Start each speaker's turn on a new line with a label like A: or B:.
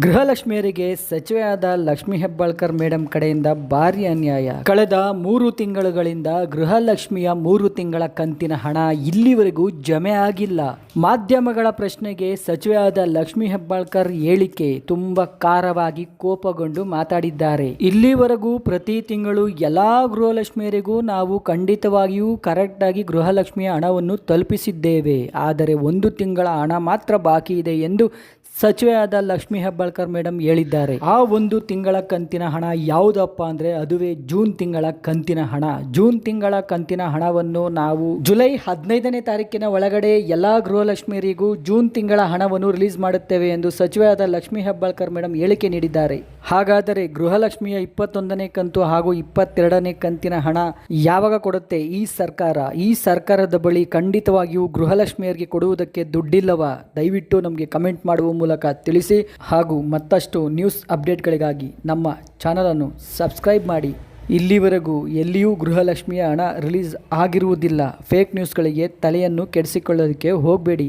A: ಗೃಹಲಕ್ಷ್ಮಿಯರಿಗೆ ಸಚಿವೆಯಾದ ಲಕ್ಷ್ಮಿ ಹೆಬ್ಬಾಳ್ಕರ್ ಮೇಡಮ್ ಕಡೆಯಿಂದ ಭಾರಿ ಅನ್ಯಾಯ. ಕಳೆದ ಮೂರು ತಿಂಗಳುಗಳಿಂದ ಗೃಹಲಕ್ಷ್ಮಿಯ ಮೂರು ತಿಂಗಳ ಕಂತಿನ ಹಣ ಇಲ್ಲಿವರೆಗೂ ಜಮೆ ಆಗಿಲ್ಲ. ಮಾಧ್ಯಮಗಳ ಪ್ರಶ್ನೆಗೆ ಸಚಿವೆಯಾದ ಲಕ್ಷ್ಮಿ ಹೆಬ್ಬಾಳ್ಕರ್ ಹೇಳಿಕೆ ತುಂಬಾ ಕಾರವಾಗಿ ಕೋಪಗೊಂಡು ಮಾತಾಡಿದ್ದಾರೆ. ಇಲ್ಲಿವರೆಗೂ ಪ್ರತಿ ತಿಂಗಳು ಎಲ್ಲಾ ಗೃಹಲಕ್ಷ್ಮಿಯರಿಗೂ ನಾವು ಖಂಡಿತವಾಗಿಯೂ ಕರೆಕ್ಟ್ ಆಗಿ ಗೃಹಲಕ್ಷ್ಮಿಯ ಹಣವನ್ನು ತಲುಪಿಸಿದ್ದೇವೆ. ಆದರೆ ಒಂದು ತಿಂಗಳ ಹಣ ಮಾತ್ರ ಬಾಕಿ ಇದೆ ಎಂದು ಸಚಿವೆಯಾದ ಲಕ್ಷ್ಮಿ ಹೆಬ್ಬಾಳ್ಕರ್ ಮೇಡಮ್ ಹೇಳಿದ್ದಾರೆ, ಆ ಒಂದು ತಿಂಗಳ ಕಂತಿನ ಹಣ ಯಾವುದಪ್ಪ ಅಂದ್ರೆ ಅದುವೇ ಜೂನ್ ತಿಂಗಳ ಕಂತಿನ ಹಣ. ಜೂನ್ ತಿಂಗಳ ಕಂತಿನ ಹಣವನ್ನು ನಾವು ಜುಲೈ ಹದಿನೈದನೇ ತಾರೀಕಿನ ಒಳಗಡೆ ಎಲ್ಲಾ ಗೃಹಲಕ್ಷ್ಮಿಯರಿಗೂ ಜೂನ್ ತಿಂಗಳ ಹಣವನ್ನು ರಿಲೀಸ್ ಮಾಡುತ್ತೇವೆ ಎಂದು ಸಚಿವೆಯಾದ ಲಕ್ಷ್ಮಿ ಹೆಬ್ಬಾಳ್ಕರ್ ಮೇಡಮ್ ಹೇಳಿಕೆ ನೀಡಿದ್ದಾರೆ. ಹಾಗಾದರೆ ಗೃಹಲಕ್ಷ್ಮಿಯ ಇಪ್ಪತ್ತೊಂದನೇ ಕಂತು ಹಾಗೂ ಇಪ್ಪತ್ತೆರಡನೇ ಕಂತಿನ ಹಣ ಯಾವಾಗ ಕೊಡುತ್ತೆ? ಈ ಸರ್ಕಾರ, ಈ ಸರ್ಕಾರದ ಬಳಿ ಖಂಡಿತವಾಗಿಯೂ ಗೃಹಲಕ್ಷ್ಮಿಯರಿಗೆ ಕೊಡುವುದಕ್ಕೆ ದುಡ್ಡಿಲ್ಲವ? ದಯವಿಟ್ಟು ನಮಗೆ ಕಮೆಂಟ್ ಮಾಡುವ ಮೂಲಕ ತಿಳಿಸಿ ಹಾಗೂ ಮತ್ತಷ್ಟು ನ್ಯೂಸ್ ಅಪ್ಡೇಟ್ಗಳಿಗಾಗಿ ನಮ್ಮ ಚಾನಲನ್ನು ಸಬ್ಸ್ಕ್ರೈಬ್ ಮಾಡಿ. ಇಲ್ಲಿವರೆಗೂ ಎಲ್ಲಿಯೂ ಗೃಹಲಕ್ಷ್ಮಿಯ ಹಣ ರಿಲೀಸ್ ಆಗಿರುವುದಿಲ್ಲ. ಫೇಕ್ ನ್ಯೂಸ್ಗಳಿಗೆ ತಲೆಯನ್ನು ಕೆಡಿಸಿಕೊಳ್ಳೋದಕ್ಕೆ ಹೋಗಬೇಡಿ.